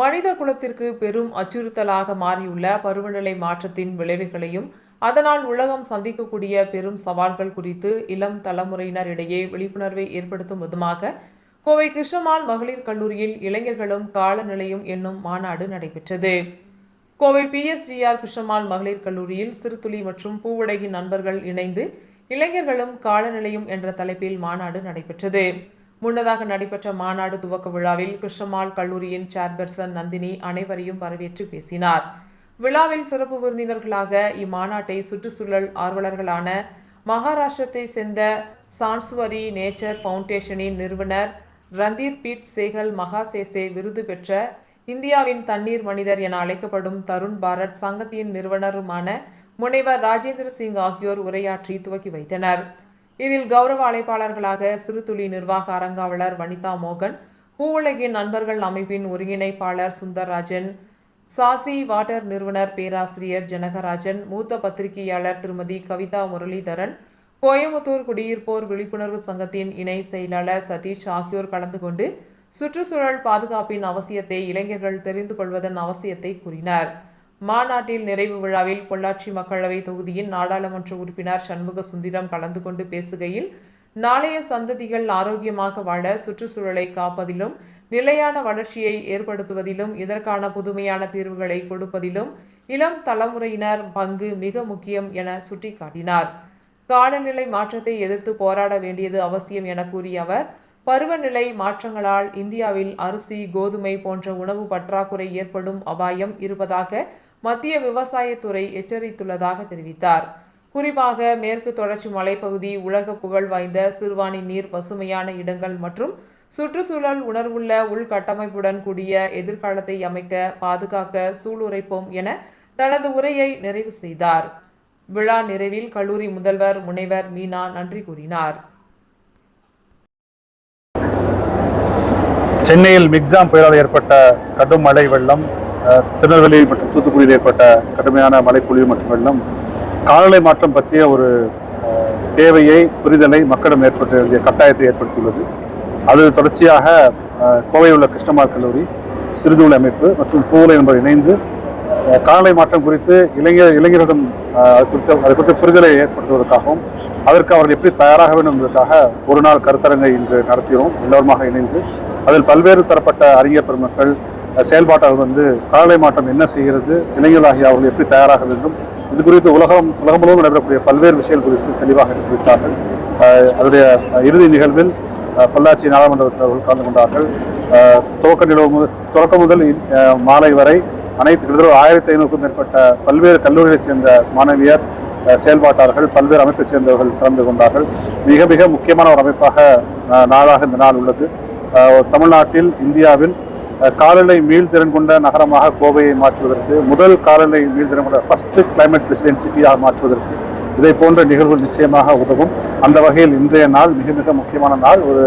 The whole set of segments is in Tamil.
மனித குலத்திற்கு பெரும் அச்சுறுத்தலாக மாறியுள்ள பருவநிலை மாற்றத்தின் விளைவுகளையும் அதனால் உலகம் சந்திக்கக்கூடிய பெரும் சவால்கள் குறித்து இளம் தலைமுறையினரிடையே விழிப்புணர்வை ஏற்படுத்தும் விதமாக கோவை கிருஷ்ணமால் மகளிர் கல்லூரியில் இளைஞர்களும் காலநிலையும் என்னும் மாநாடு நடைபெற்றது. கோவை பிஎஸ்டிஆர் கிருஷ்ணமால் மகளிர் கல்லூரியில் சிறுதுளி மற்றும் பூவுடகின் நண்பர்கள் இணைந்து இளைஞர்களும் காலநிலையும் என்ற தலைப்பில் மாநாடு நடைபெற்றது. முன்னதாக நடைபெற்ற மாநாடு துவக்க விழாவில் கிருஷ்ணமால் கல்லூரியின் சேர்பர்சன் நந்தினி அனைவரையும் வரவேற்று பேசினார். விழாவில் சிறப்பு விருந்தினர்களாக இம்மாநாட்டை சுற்றுச்சூழல் ஆர்வலர்களான மகாராஷ்டிரத்தை சேர்ந்த சான்சுவரி நேச்சர் ஃபவுண்டேஷனின் நிறுவனர் ரந்தீர் பீட் சேகல் மகாசேசே விருது பெற்ற இந்தியாவின் தண்ணீர் மனிதர் என அழைக்கப்படும் தருண் பாரத் சங்கத்தின் நிறுவனருமான முனைவர் ராஜேந்திர சிங் ஆகியோர் உரையாற்றி துவக்கி வைத்தனர். இதில் கௌரவ அழைப்பாளர்களாக சிறுதுளி நிர்வாக அரங்காவலர் வனிதா மோகன் பூவுலகின் நண்பர்கள் அமைப்பின் ஒருங்கிணைப்பாளர் சுந்தர்ராஜன் சாசி வாட்டர் நிறுவனர் பேராசிரியர் ஜனகராஜன் மூத்த பத்திரிகையாளர் திருமதி கவிதா முரளிதரன் கோயமுத்தூர் குடியிருப்போர் விழிப்புணர்வு சங்கத்தின் இணை செயலாளர் சதீஷ் ஆகியோர் கலந்து கொண்டு சுற்றுச்சூழல் பாதுகாப்பின் அவசியத்தை இளைஞர்கள் தெரிந்து கொள்வதன் அவசியத்தை கூறினர். மாநாட்டில் நிறைவு விழாவில் பொள்ளாச்சி மக்களவை தொகுதியின் நாடாளுமன்ற உறுப்பினர் சண்முக சுந்தரம் கலந்து கொண்டு பேசுகையில் நாளைய சந்ததிகள் ஆரோக்கியமாக வாழ சுற்றுச்சூழலை காப்பதிலும் நிலையான வளர்ச்சியை ஏற்படுத்துவதிலும் இதற்கான புதுமையான தீர்வுகளை கொடுப்பதிலும் இளம் தலைமுறையினர் பங்கு மிக முக்கியம் என சுட்டிக்காட்டினார். காலநிலை மாற்றத்தை எதிர்த்து போராட வேண்டியது அவசியம் என கூறிய அவர் பருவநிலை மாற்றங்களால் இந்தியாவில் அரிசி கோதுமை போன்ற உணவு பற்றாக்குறை ஏற்படும் அபாயம் இருப்பதாக மத்திய விவசாயத்துறை எச்சரித்துள்ளதாக தெரிவித்தார். குறிப்பாக மேற்கு தொடர்ச்சி மலைப்பகுதி உலக புகழ் வாய்ந்த சிறுவாணி நீர் பசுமையான இடங்கள் மற்றும் சுற்றுச்சூழல் உணர்வுள்ள உள்கட்டமைப்புடன் கூடிய எதிர்காலத்தை அமைக்க பாதுகாக்க சூளுரைப்போம் என தனது உரையை நிறைவு செய்தார். விழா நிறைவில் கல்லூரி முதல்வர் முனைவர் மீனா நன்றி கூறினார். சென்னையில் மிக்ஜாம் புயலால் ஏற்பட்ட கடும் மழை வெள்ளம் திருநெல்வேலி மற்றும் தூத்துக்குடியில் ஏற்பட்ட கடுமையான மழைப்பொழிவு மற்றும் வெள்ளம் காலநிலை மாற்றம் பற்றிய ஒரு தேவையை புரிதலை மக்களிடம் ஏற்படுத்த வேண்டிய கட்டாயத்தை ஏற்படுத்தியுள்ளது. அது தொடர்ச்சியாக கோவையில் உள்ள கிருஷ்ணமார் கல்லூரி சிறுதூள் அமைப்பு மற்றும் பூவலை என்பது இணைந்து காலநிலை மாற்றம் குறித்து இளைஞர் இளைஞர்களிடம் அது குறித்த அது குறித்த புரிதலை ஏற்படுத்துவதற்காகவும் அதற்கு அவர்கள் எப்படி தயாராக வேண்டும் என்பதற்காக ஒரு நாள் கருத்தரங்கை இன்று நடத்துகிறோம். எல்லோருமாக இணைந்து அதில் பல்வேறு தரப்பட்ட அறிஞர் பெருமக்கள் அஹ், வந்து காலநிலை மாற்றம் என்ன செய்கிறது இளைஞர்களாகிய அவர்கள் எப்படி தயாராக வேண்டும் இது குறித்து உலகம் உலகம் முழுவதும் நடைபெறக்கூடிய பல்வேறு விஷயங்கள் குறித்து தெளிவாக எடுத்து வைத்தார்கள். அதனுடைய இறுதி நிகழ்வில் பொள்ளாச்சி நாடாளுமன்றத்தவர்கள் கலந்து கொண்டார்கள். துவக்க நிலவு முதல் தொடக்கம் முதல் மாலை வரை அனைத்து கிட்டத்தட்ட ஆயிரத்தி ஐநூறுக்கும் மேற்பட்ட பல்வேறு கல்லூரிகளைச் சேர்ந்த மாணவியர் செயல்பாட்டாளர்கள் பல்வேறு அமைப்பைச் சேர்ந்தவர்கள் கலந்து கொண்டார்கள். மிக மிக முக்கியமான ஒரு அமைப்பாக நாளாக இந்த நாள் உள்ளது. தமிழ்நாட்டில் இந்தியாவில் காலநிலை மீள்திறன் கொண்ட நகரமாக கோவையை மாற்றுவதற்கு முதல் காலநிலை மீள்திறன் கொண்ட ஃபர்ஸ்ட் கிளைமேட் ரெசிடென்ட் சிட்டியாக மாற்றுவதற்கு இதை போன்ற நிகழ்வுகள் நிச்சயமாக உதவும். அந்த வகையில் இன்றைய நாள் மிக மிக முக்கியமான நாள். ஒரு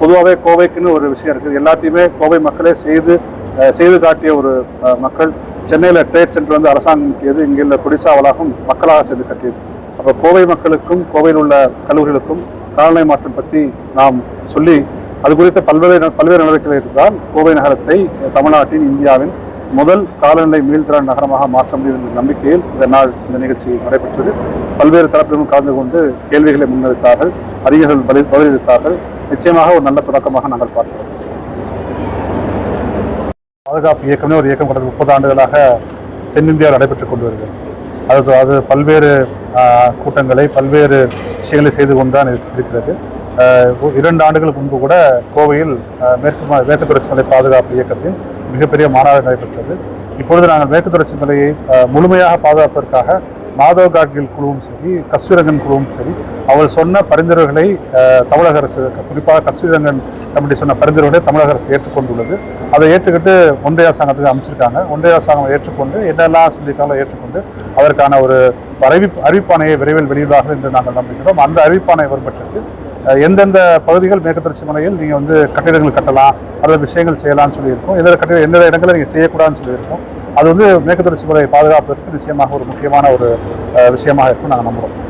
பொதுவாகவே கோவைக்குன்னு ஒரு விஷயம் இருக்குது. எல்லாத்தையுமே கோவை மக்களே செய்து செய்து காட்டிய ஒரு மக்கள். சென்னையில் ட்ரேட் சென்டர் வந்து அரசாங்கம் கட்டியது இங்கே உள்ள குடிசா வளாகம் மக்களாக சேர்ந்து கட்டியது. அப்போ கோவை மக்களுக்கும் கோவையில் உள்ள கல்லூரிகளுக்கும் காலநிலை மாற்றம் பற்றி நாம் சொல்லி அது குறித்த பல்வேறு பல்வேறு நடவடிக்கைகள் தான் கோவை நகரத்தை தமிழ்நாட்டின் இந்தியாவின் முதல் காலநிலை மீள்திறன் நகரமாக மாற்ற முடியும் என்ற நம்பிக்கையில் இந்த நாள் இந்த நிகழ்ச்சி நடைபெற்றது. பல்வேறு தரப்பிலும் கலந்து கொண்டு கேள்விகளை முன்வைத்தார்கள் அறிஞர்கள் பதில் பதிலளித்தார்கள். நிச்சயமாக ஒரு நல்ல தொடக்கமாக நாங்கள் பார்க்கிறோம். பாதுகாப்பு இயக்கமே ஒரு இயக்கம் கடந்த முப்பது ஆண்டுகளாக தென்னிந்தியாவில் நடைபெற்றுக் கொண்டு வருகிறது. அது அது பல்வேறு ஆஹ், கூட்டங்களை பல்வேறு விஷயங்களை செய்து கொண்டு தான் இருக்கிறது. இரண்டு ஆண்டுகளுக்கு முன்பு கூட கோவையில் மேற்கு ம- மேற்கு தொடர்ச்சி மலை பாதுகாப்பு இயக்கத்தின் மிகப்பெரிய மாநாடு நடைபெற்றது. இப்பொழுது நாங்கள் மேற்கு தொடர்ச்சி மலையை முழுமையாக பாதுகாப்பதற்காக மாதவ் காட்கில் குழுவும் சரி கஸ்தூரங்கன் குழுவும் சரி அவர் சொன்ன பரிந்துரைகளை தமிழக அரசு குறிப்பாக கஸ்தூரங்கன் கமிட்டி சொன்ன பரிந்துரைகளை தமிழக அரசு ஏற்றுக்கொண்டுள்ளது. அதை ஏற்றுக்கிட்டு ஒன்றிய அரசாங்கத்துக்கு அமைச்சிருக்காங்க. ஒன்றிய அரசாங்கம் ஏற்றுக்கொண்டு என்னெல்லாம் சொல்லியிருக்காங்களோ ஏற்றுக்கொண்டு அதற்கான ஒரு அறிவிப்பு அறிவிப்பாணையை விரைவில் வெளியிடுவார்கள் என்று நாங்கள் நம்புகிறோம். அந்த அறிவிப்பாணை வரும் பட்சத்தில் எந்தெந்த பகுதிகள் மேற்கு தொடர்ச்சி மலையில் நீங்கள் வந்து கட்டிடங்கள் கட்டலாம் அல்லது விஷயங்கள் செய்யலாம்னு சொல்லியிருக்கோம். எந்த கட்டிட எந்தெந்த இடங்களில் நீங்கள் செய்யக்கூடாதுன்னு சொல்லியிருக்கோம். அது வந்து மேற்கு தொடர்ச்சி மலையை பாதுகாப்பதற்கு நிச்சயமாக ஒரு முக்கியமான ஒரு விஷயமாக இருக்கும் நாங்கள் நம்புகிறோம்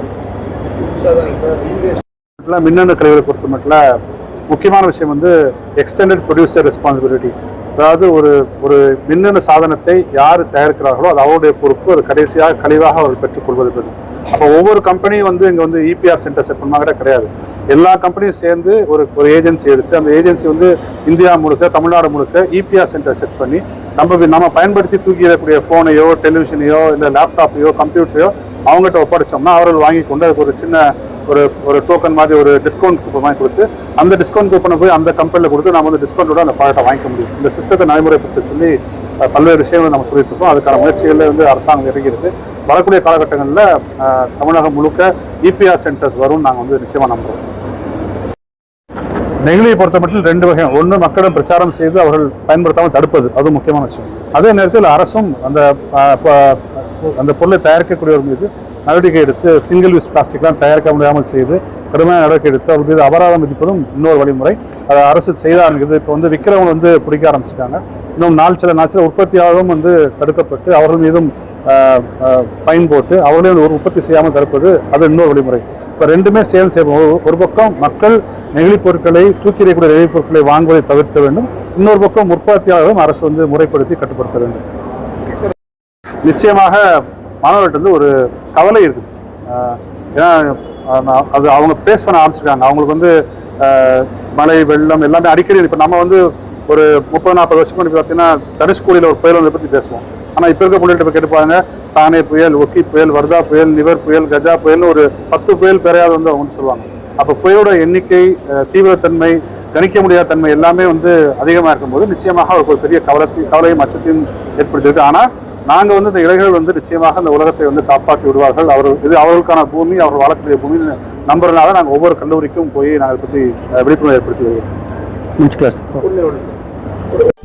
மின்னணு கழிவுகளை பொறுத்த மட்டும் முக்கியமான விஷயம் வந்து எக்ஸ்டெண்டட் ப்ரொடியூசர் ரெஸ்பான்சிபிலிட்டி அதாவது ஒரு ஒரு மின்னணு சாதனத்தை யார் தயாரிக்கிறார்களோ அது அவருடைய பொறுப்பு அது கடைசியாக கழிவாக அவர்கள் பெற்றுக்கொள்வது என்பது. அப்போ ஒவ்வொரு கம்பெனியும் வந்து இங்கே வந்து இபிஆர் சென்டர் செட் பண்ணாங்க கிடையாது. எல்லா கம்பெனியும் சேர்ந்து ஒரு ஒரு ஏஜென்சி எடுத்து அந்த ஏஜென்சி வந்து இந்தியா முழுக்க தமிழ்நாடு முழுக்க இபிஆர் சென்டர் செட் பண்ணி நம்ம நம்ம பயன்படுத்தி தூக்கிடக்கூடிய ஃபோனையோ டெலிவிஷனையோ இல்லை லேப்டாப்பையோ கம்ப்யூட்டரையோ அவங்ககிட்ட ஒப்படைச்சோம்னா அவர்கள் வாங்கி கொண்டு அதுக்கு ஒரு சின்ன ஒரு ஒரு டோக்கன் மாதிரி ஒரு டிஸ்கவுண்ட் கூப்பன் வாங்கி கொடுத்து அந்த டிஸ்கவுண்ட் கூப்பனை போய் அந்த கம்பெனியில் கொடுத்து நம்ம வந்து டிஸ்கவுண்டோட அந்த ப்ராடக்ட்டை வாங்கிக்க முடியும். இந்த சிஸ்டத்தை நடைமுறைப்படுத்த சொல்லி பல்வேறு விஷயங்கள் நம்ம சொல்லிட்டு இருக்கோம். அதுக்கான முயற்சிகளில் வந்து அரசாங்கம் இறங்கியிருக்கு. வரக்கூடிய காலகட்டங்களில் தமிழகம் முழுக்க இபிஆர் சென்டர்ஸ் வரும்னு நாங்கள் வந்து நிச்சயமாக நம்புகிறோம் நெகிழியை பொறுத்த மட்டும் ரெண்டு வகை ஒன்று மக்களிடம் பிரச்சாரம் செய்து அவர்கள் பயன்படுத்தாமல் தடுப்பது. அது முக்கியமான விஷயம். அதே நேரத்தில் அரசும் அந்த அந்த பொருளை தயாரிக்கக்கூடியவர் மீது நடவடிக்கை எடுத்து சிங்கிள் யூஸ் பிளாஸ்டிக்லாம் தயாரிக்க முடியாமல் செய்து கடுமையான நடவடிக்கை எடுத்து அவர் மீது அபராதம் விதிப்பதும் இன்னொரு வழிமுறை. அதை அரசு செய்த இப்போ வந்து விற்கிறவங்க வந்து பிடிக்க ஆரம்பிச்சிட்டாங்க. இன்னும் நாள் சில நாள் சில உற்பத்தியாளரும் வந்து தடுக்கப்பட்டு அவர்கள் மீதும் ஃபைன் போட்டு அவர்களே ஒரு உற்பத்தி செய்யாமல் தடுப்பது அது இன்னொரு வழிமுறை. இப்போ ரெண்டுமே சேர்ந்து செய்வோம் ஒரு- பக்கம் மக்கள் நெகிழி பொருட்களை தூக்கி எறியக்கூடிய நெகிழி பொருட்களை வாங்குவதை தவிர்க்க வேண்டும். இன்னொரு பக்கம் உற்பத்தியாளர்களும் அரசு வந்து முறைப்படுத்தி கட்டுப்படுத்த வேண்டும். நிச்சயமாக மாணவர்கள்ட்ட வந்து ஒரு கவலை இருக்குது. ஏன்னா அது அவங்க ஃபேஸ் பண்ண ஆரம்பிச்சிருக்காங்க. அவங்களுக்கு வந்து மழை வெள்ளம் எல்லாமே அடிக்கடி இப்போ நம்ம வந்து ஒரு முப்பது நாற்பது வருஷம் முன்னாடி பார்த்தீங்கன்னா தனுஷ்கோடியில் ஒரு புயல் வந்து பற்றி பேசுவோம். ஆனால் இப்போ இருக்க பிள்ளைகிட்ட போய் கேட்டு பாருங்க தானே புயல் ஒக்கி புயல் வர்தா புயல் நிவர் புயல் கஜா புயல்னு ஒரு பத்து புயல் பேரையாவது வந்து அவங்க சொல்லுவாங்க. அப்போ புயலோட எண்ணிக்கை தீவிரத்தன்மை கணிக்க முடியாத தன்மை எல்லாமே வந்து அதிகமாக இருக்கும்போது நிச்சயமாக அவருக்கு ஒரு பெரிய கவலத்தை கவலையும் அச்சத்தையும் ஏற்படுத்தியிருக்கு. ஆனால் நாங்கள் வந்து இந்த இளைஞர்கள் வந்து நிச்சயமாக இந்த உலகத்தை வந்து காப்பாற்றி விடுவார்கள். அவர் இது அவர்களுக்கான பூமி அவர் வாழக்கூடிய பூமி நம்புறதுனால நாங்கள் ஒவ்வொரு கல்லூரிக்கும் போய் நாங்கள் பற்றி விழிப்புணர்வு ஏற்படுத்தி வருகிறோம். முடிச்சுக்கலாம் சார்.